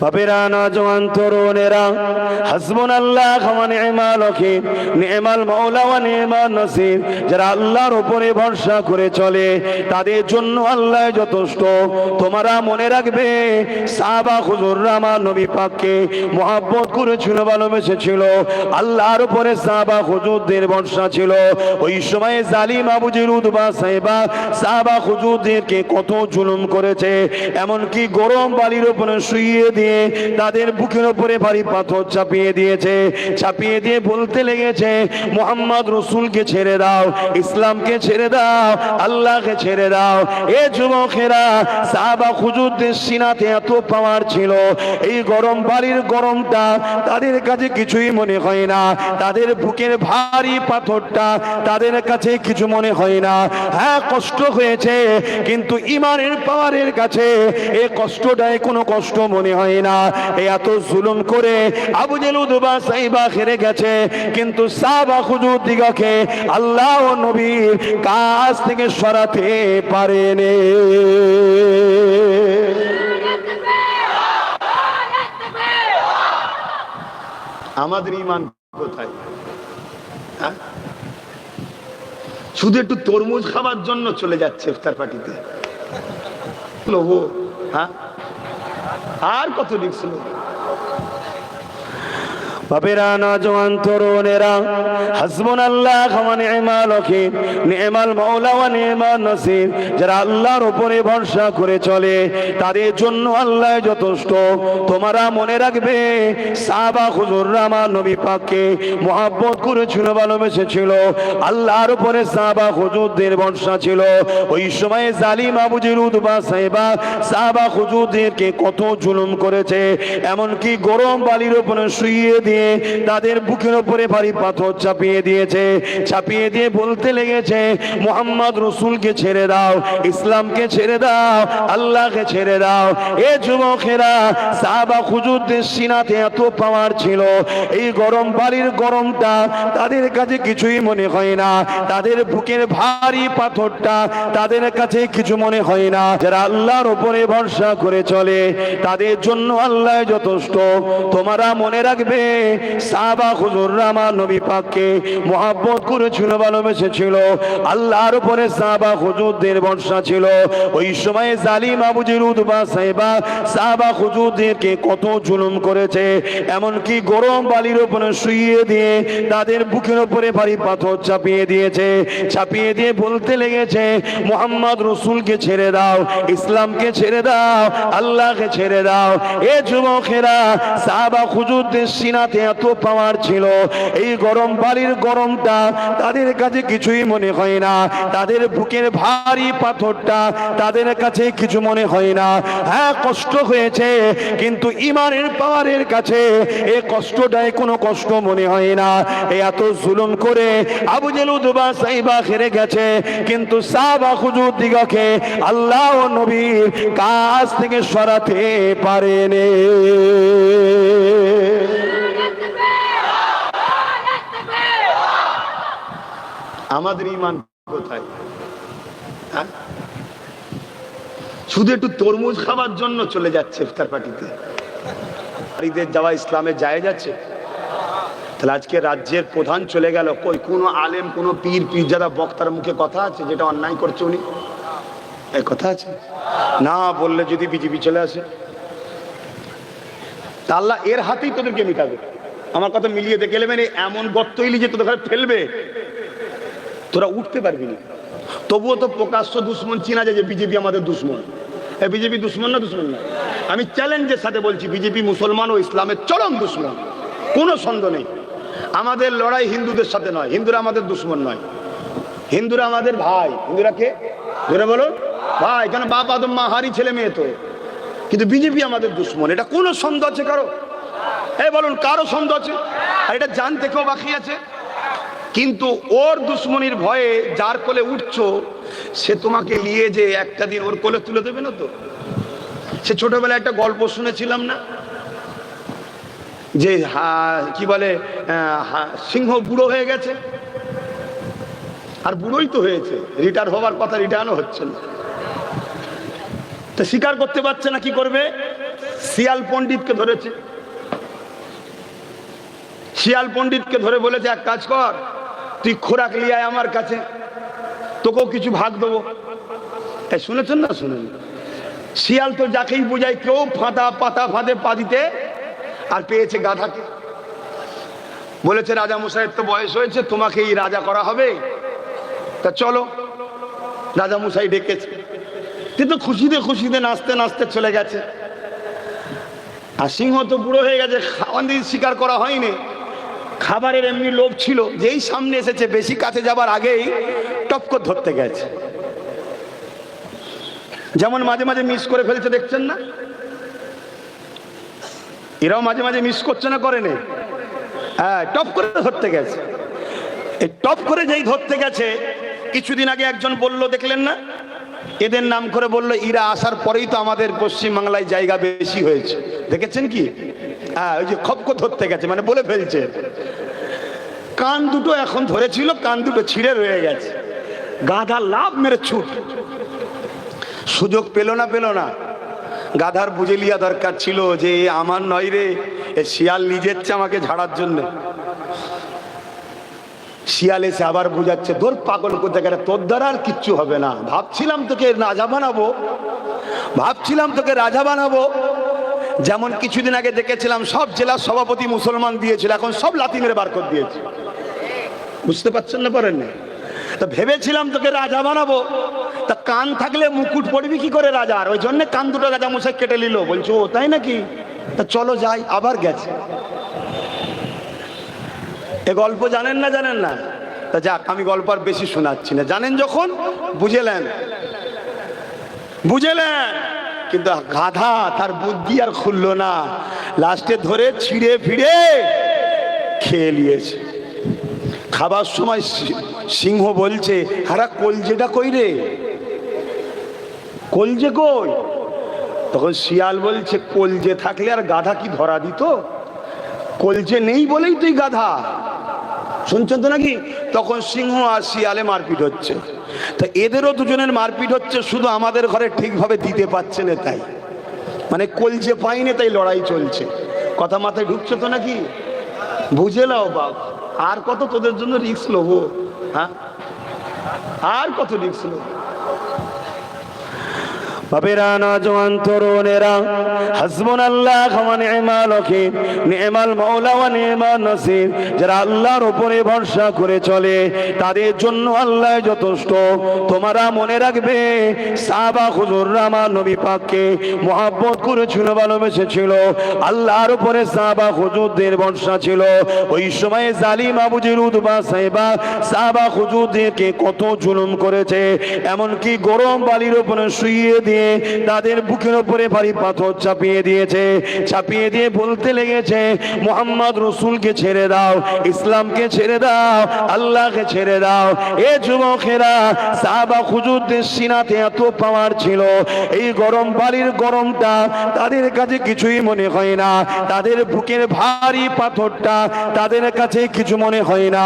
বাপেরা নজওয়ান তরুণেরা হাসবুন আল্লাহ নি'মাল নি'মাল নি'মান নাসির যারা আল্লাহর উপরে ভরসা করে চলে, তাদের জন্য আল্লাহ যথেষ্ট। মনে রাখবে নবী পাককে করেছিল আল্লাহর উপরে সাহাবা হুজুরদের ভরসা ছিল। ওই সময়ে জালিম আবু জিরুদ সাহেবা সাহাবা হুজুরদেরকে কত জুলুম করেছে, এমনকি গরম বালির উপরে শুইয়ে দিয়ে তাদের বুকের উপরে ভারী পাথর চাপিয়ে দিয়েছে। চাপিয়ে দিয়ে বলতে লেগেছে, মোহাম্মদ রসুলকে ছেড়ে দাও, ইসলামকে ছেড়ে দাও, আল্লাহকে ছেড়ে দাও। এ যুবকেরা সাহাবা হুজুরদের সিনাতে এত পাওয়ার ছিল। এই গরম বাড়ির গরমটা তাদের কাছে কিছুই মনে হয় না। তাদের বুকের ভারী পাথরটা তাদের কাছে কিছু মনে হয় না। হ্যাঁ কষ্ট হয়েছে, কিন্তু ইমানের পাওয়ারের কাছে এ কষ্টটাই কোনো কষ্ট মনে হয় না। এত জুলুম করে আবু জেলুদবা সাইবা হেরে গেছে। কিন্তু সাবা হুজুর দিগকে আল্লাহ ও নবীর কাছ থেকে সরাতে পারেনি। আমাদের ইমান কোথায়? হ্যাঁ? শুধু একটু তরমুজ খাবার জন্য চলে যাচ্ছে ইফতার পার্টিতে। হ্যাঁ? আর কত লিখছিল বাপেরা করে মহাব্বত করেছিল, ভালোবেসেছিল। আল্লাহর উপরে সাহাবা হুজুরদের ভরসা ছিল। ওই সময়ে জালিম আবু জিরুদ বা সাহেবা সাহাবা হুজুরদেরকে কত জুলুম করেছে, এমনকি গরম বালির উপরে শুইয়ে দিয়ে তাদের বুকের উপরে ভারী পাথর চাপিয়ে দিয়েছে, চাপিয়ে দিয়ে বলতে লেগেছে, মোহাম্মদ রসুলকে ছেড়ে দাও, ইসলামকে ছেড়ে দাও, আল্লাহকে ছেড়ে দাও। এ যুবকেরা, সাহাবা হুজুরদের সিনাতে এত পাওয়ার ছিল, এই গরম বালির গরমটা তাদের কাছে কিছুই মনে হয় না, তাদের বুকের ভারী পাথরটা তাদের কাছে কিছু মনে হয় না। যারা আল্লাহর উপরে ভরসা করে চলে, তাদের জন্য আল্লাহ যথেষ্ট। তোমারা মনে রাখবে সাহাবা নবী পাককে ভালোবেসেছিল। আল্লাহর উপরে সাহাবা হুজুরদের ভরসা ছিল। ওই সময়ে জালিম আবু জিরুদ সাহেবা সাহাবা হুজুরদেরকে কত জুলুম করেছে, এমনকি গরম বালির উপরে শুইয়ে দিয়ে তাদের বুকের উপরে ভারী পাথর চাপিয়ে দিয়েছে। চাপিয়ে দিয়ে বলতে লেগেছে, মোহাম্মদ রসুলকে ছেড়ে দাও, ইসলামকে ছেড়ে দাও, আল্লাহকে ছেড়ে দাও, এ যুবকেরা সাহাবা হুজুরদের সিনাতে এত পাওয়ার ছিল, এই গরম বালির গরমটা তাদের কাছে কিছুই মনে হয় না। তাদের বুকের ভারী পাথরটা তাদের কাছে কিছু মনে হয় না। হ্যাঁ কষ্ট হয়েছে, কিন্তু ইমানের পাওয়ারের কাছে এ কষ্টটাই কোনো কষ্ট মনে হয় না। এত জুলুম করে আবু জেলুদবা সাইবা হেরে গেছে, কিন্তু সাবা হুজুর দিগকে আল্লাহ নবীর কাছ থেকে সরাতে পারেনি। আমাদের ইমান কোথায়? হ্যাঁ? শুধু একটু তরমুজ খাবার জন্য চলে যাচ্ছে ইফতার পার্টিতে। বাড়িদের যাওয়া ইসলামে যায় যাচ্ছে। তাহলে আজকে রাজ্যের প্রধান চলে গেল। কই, কোনো আলেম, কোনো পীর পীর যারা বক্তার মুখে কথা আছে যেটা অন্যায় করছে উনি? কথা আছে? না বললে যদি বিজেপি চলে আসে। আল্লাহ এর হাতেই তোদেরকে মিটাবে। আমার কথা মিলিয়ে দেখে নেবেন এমন গর্ত ইলি যে তোদের ফেলবে। তোরা উঠতে পারবি না। তবুও তো প্রকাশ্য দুশ্মন চিনা যায় যে বিজেপি আমাদের দুশ্মন। এ বিজেপি দুশ্মন না দুশ্মন না? আমি চ্যালেঞ্জের সাথে বলছি, বিজেপি মুসলমান ও ইসলামের চরম দুশ্মন। কোনো সন্দেহ নেই। আমাদের লড়াই হিন্দুদের সাথে নয়। হিন্দুরা আমাদের দুশ্মন নয়। হিন্দুরা আমাদের ভাই। হিন্দুরা কে? ধরে বলো। ভাই, কেন বাপ আদম, মা হারি ছেলে মেয়ে তো? কিন্তু বিজেপি আমাদের দুশ্মন। এটা কোনো সন্দেহ আছে কারও? এই বলুন, কারও সন্দেহ আছে? আর এটা জানতে কেউ বাকি আছে? কিন্তু ওর দুশ্মনির ভয়ে যার কোলে উঠছো, সে তোমাকে নিয়ে যে একটা দিন ওর কোলে তুলে দেবে না তো? সে ছোটবেলায় একটা গল্প শুনেছিলাম না? যে কি বলে সিংহ বুড়ো হয়ে গেছে। আর বুড়োই তো হয়েছে, রিটায়ার হওয়ার কথা রিটায়ারও হচ্ছে না। তা স্বীকার করতে পারছে না, কি করবে? শিয়াল পণ্ডিতকে ধরেছে। শিয়াল পণ্ডিতকে ধরে বলেছে, এক কাজ কর তুই খোরাক লিয়ে আয় আমার কাছে। তোকেও কিছু ভাগ দেবো। এই শুনেছেন না, শুনেন? শিয়াল তো যাকেই বোঝায় কেউ ফাঁদা পাতা ফাঁদে পা দিতে আর পেয়েছে গাধাকে। বলেছে, রাজা মশাইয়ের তো বয়স হয়েছে তোমাকে এই রাজা করা হবে। তা চলো। রাজা মশাই ডেকেছে। কিন্তু খুশিতে খুশিতে নাচতে নাচতে চলে গেছে। আর সিংহ তো বুড়ো হয়ে গেছে, খাওয়ান দিয়ে শিকার করা হয়নি। খাবারের এমনি লোভ ছিল, যেই সামনে এসেছে, বেশি কাছে যাবার আগেই টপকর ধরতে গেছে। যেমন মাঝে মাঝে মিস করে ফেলছে, দেখছেন না? এরাও মাঝে মাঝে মিস করছে না করেনি হ্যাঁ টপ করে ধরতে গেছে। এই টপ করে যেই ধরতে গেছে, কিছুদিন আগে একজন বলল, দেখলেন না? এদের নাম করে বলল, ইরা আসার পরেই তো আমাদের পশ্চিমবাংলায় জায়গা বেশি হয়েছে। দেখেছেন কি? হ্যাঁ ওই যে খপকো ধরতে গেছে মানে বলে ফেলছে। কান দুটো এখন ধরেছিল, কান দুটো ছিঁড়ে রয়ে গেছে। গাধা লাভ মেরে ছুট। সুযোগ পেল না পেল না। গাধার বুঝে লিয়া দরকার ছিল যে আমার নয় রে, এ শিয়াল নিজের আমাকে ঝাড়ার জন্য। শিয়াল এসে আবার বুঝাচ্ছে তোর পাগল করতে গেলে তোর দ্বারা আর কিচ্ছু হবে না। ভাবছিলাম তোকে রাজা বানাবো। ভাবছিলাম তোকে রাজা বানাবো। যেমন কিছুদিন আগে দেখেছিলাম সব জেলার সভাপতি মুসলমান দিয়েছিল, এখন সব লাথি মেরে বার করে দিয়েছে। বুঝতে পারছেন না পারেন না? তা ভেবেছিলাম তোকে রাজা বানাবো। তা কান থাকলে মুকুট পড়বি কি করে রাজার ওই জন্য কান দুটো রাজা মশাই কেটে নিল। বলছো, ও, তাই নাকি? তা চলো যাই, আবার গেছে। এ গল্প জানেন না জানেন না? তা যাক, আমি গল্প আর বেশি শোনাচ্ছি না। জানেন যখন? বুঝেলেন বুঝেলেন কিন্তু গাধা তার বুদ্ধি আর খুললো না। লাস্টে ধরে ছিঁড়ে ফিরে খেয়ে নিয়েছে। খাবার সময় সিংহ বলছে, হারা কলজেটা কই রে? কলজে কই? তখন শিয়াল বলছে, কলজে থাকলে আর গাধা কি ধরা দিত? কলজে নেই বলেই তুই গাধা। শুনছেন তো নাকি? তখন সিংহ আর শিয়ালে মারপিট হচ্ছে। তা এদেরও দুজনের মারপিট হচ্ছে, শুধু আমাদের ঘরে ঠিকভাবে দিতে পারছে না তাই। মানে কলজে পাইনি তাই লড়াই চলছে। কথা মাথায় ঢুকছে তো নাকি? বুঝে নাও বাপ, আর কত তোদের জন্য রিক্স লোভ হ্যাঁ? আর কত রিক্স লোবো? ভরসা করে চলে, তাদের জন্য আল্লাহ যথেষ্ট। মনে রাখবে মহাব্বত করেছিল, ভালোবেসেছিল। আল্লাহর উপরে সাহাবা হুজুরদের ভরসা ছিল। ওই সময়ে জালিম আবু জিরুদ বা সাহেবা সাহাবা হুজুরদেরকে কত জুলুম করেছে, এমনকি গরম বালির উপরে শুইয়ে দিয়ে তাদের বুকের উপরে ভারী পাথর চাপিয়ে দিয়েছে, চাপিয়ে দিয়ে বলতে লেগেছে, মোহাম্মদ রসুলকে ছেড়ে দাও, ইসলামকে ছেড়ে দাও, আল্লাহকে ছেড়ে দাও। এ যুবকেরা সাহাবা হুজুরদের সিনাতে এত পাওয়ার ছিল, এই গরম বাড়ির গরমটা তাদের কাছে কিছুই মনে হয় না, তাদের বুকের ভারী পাথরটা তাদের কাছে কিছু মনে হয় না।